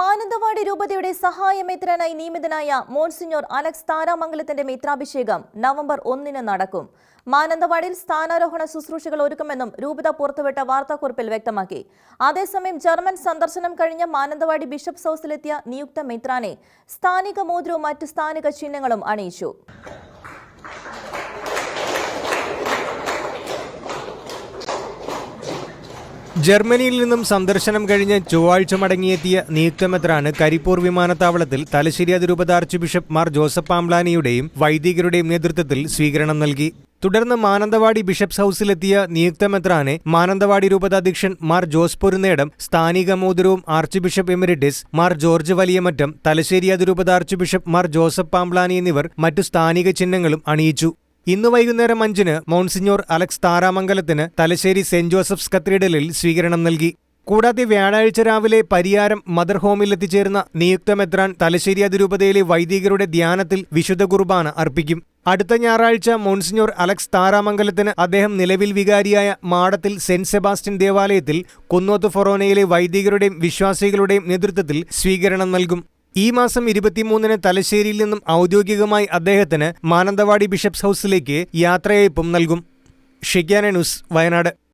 മാനന്തവാടി രൂപതയുടെ സഹായ സഹായമേത്രനായി നിയമിതനായ മോൺസിഞ്ഞോർ അലക്സ് താരാമംഗലത്തിന്റെ മിത്രാഭിഷേകം നവംബർ ഒന്നിന് നടക്കും. മാനന്തവാടിയിൽ സ്ഥാനാരോഹണ ശുശ്രൂഷകൾ ഒരുക്കുമെന്നും രൂപത പുറത്തുവിട്ട വാർത്താക്കുറിപ്പിൽ വ്യക്തമാക്കി. അതേസമയം ജർമ്മൻ സന്ദർശനം കഴിഞ്ഞ മാനന്തവാടി ബിഷപ്പ് ഹൌസിലെത്തിയ നിയുക്ത മിത്രാനെ സ്ഥാനിക മോതിരവും മറ്റ് സ്ഥാനിക ചിഹ്നങ്ങളും അണിയിച്ചു. ജർമ്മനിയിൽ നിന്നും സന്ദർശനം കഴിഞ്ഞ് ചൊവ്വാഴ്ച മടങ്ങിയെത്തിയ നിയുക്തമെത്രാണ് കരിപ്പൂർ വിമാനത്താവളത്തിൽ തലശ്ശേരി അതിരൂപത ആർച്ച് ബിഷപ്പ് മാർ ജോസഫ് പാംലാനിയുടെയും വൈദികരുടെയും നേതൃത്വത്തിൽ സ്വീകരണം നൽകി. തുടർന്ന് മാനന്തവാടി ബിഷപ്സ് ഹൌസിലെത്തിയ നിയുക്തമെത്രാനെ മാനന്തവാടി രൂപതാധ്യക്ഷൻ മാർ ജോസ് പൊരുന്നേടം സ്ഥാനിക മോതിരവും archbishop emeritus Mar George Valiyamattam Thalassery അതിരൂപത archbishop Mar Joseph Pamplany എന്നിവർ മറ്റു സ്ഥാനിക ചിഹ്നങ്ങളും അണിയിച്ചു. ഇന്ന് വൈകുന്നേരം അഞ്ചിന് മോൺസിഞ്ഞോർ അലക്സ് താരാമംഗലത്തിന് തലശ്ശേരി സെന്റ് ജോസഫ്സ് കത്തീഡ്രലിൽ സ്വീകരണം നൽകി. കൂടാതെ വ്യാഴാഴ്ച രാവിലെ പരിയാരം മദർ ഹോമിൽ എത്തിച്ചേർന്ന നിയുക്ത മെത്രാൻ തലശ്ശേരി അതിരൂപതയിലെ വൈദികരുടെ ധ്യാനത്തിൽ വിശുദ്ധ കുർബാന അർപ്പിക്കും. അടുത്ത ഞായറാഴ്ച മോൺസിഞ്ഞോർ അലക്സ് താരാമംഗലത്തിന് അദ്ദേഹം നിലവിൽ വികാരിയായ മാടത്തിൽ സെന്റ് സെബാസ്റ്റ്യൻ ദേവാലയത്തിൽ കുന്നോത്ത് ഫൊറോനയിലെ വൈദികരുടെയും വിശ്വാസികളുടെയും നേതൃത്വത്തിൽ സ്വീകരണം നൽകും. ഈ മാസം ഇരുപത്തിമൂന്നിന് തലശ്ശേരിയിൽ നിന്നും ഔദ്യോഗികമായി അദ്ദേഹത്തിന് മാനന്തവാടി ബിഷപ്സ് ഹൗസിലേക്ക് യാത്രയയപ്പും നൽകും. ഷിഗ്യാന ന്യൂസ് വയനാട്.